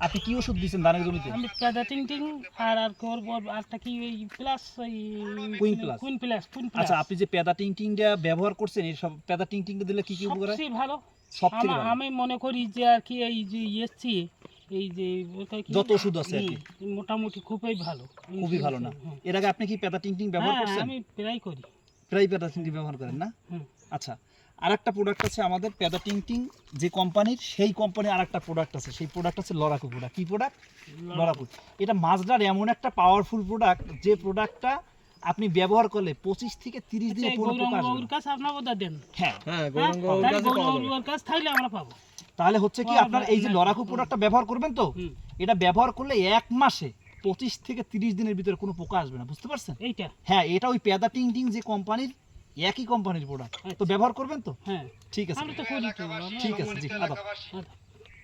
আপনি কি ওষুধ দিয়েছেন ধানের জমিতে? আমি পেদা টিং টিং আর আর করব আরটা কি ওই প্লাস ওই queen plus. Queen plus queen plus. আচ্ছা আপনি যে পেদা টিং টিংটা ব্যবহার করছেন এই সব পেদা টিং টিংটা দিলে কি কি উপকার হয়? সবচেয়ে ভালো। সব থেকে আমা- ভালো। আমি মনে করি যে আর কি এই যে এসছি এই যে যত ওষুধ আছে আর কি। মোটামুটি খুবই ভালো। খুবই ভালো না? এর আগে আপনি কি পেদা টিং টিং ব্যবহার হ্যাঁ, করছেন? আমি প্রায় করি। প্রায় টিং টিং ব্যবহার করেন না? আচ্ছা। আর একটা প্রোডাক্ট আছে আমাদের পেদা টিং টিং যে কোম্পানির সেই কোম্পানির আর একটা প্রোডাক্ট আছে। সেই প্রোডাক্ট আছে লড়াকু প্রোডাক্ট কি প্রোডাক্ট লড়াকু। এটা মাজদার এমন একটা পাওয়ারফুল প্রোডাক্ট যে প্রোডাক্টটা আপনি ব্যবহার করলে পঁচিশ থেকে তিরিশ দিনে আচ্ছা, কোনো গৌরাঙ্গ পোকা আসবে বাবুর না। কাছে আপনার বোধহয় দেন। হ্যাঁ। হ্যাঁ হ্যাঁ? গৌরাঙ্গ তাহলে আমরা পাবো। তাহলে হচ্ছে কি আপনার এই যে লড়াকু। প্রোডাক্টটা ব্যবহার করবেন তো? এটা ব্যবহার করলে এক মাসে পঁচিশ থেকে তিরিশ দিনের ভিতরে কোনো পোকা আসবে না। বুঝতে পারছেন? এইটা। হ্যাঁ এটা ওই পেদা টিং টিং যে কোম্পানির একই কোম্পানির প্রোডাক্ট তো। ব্যবহার করবেন তো? হ্যাঁ। ঠিক আছে। ঠিক আছে জি আদাব।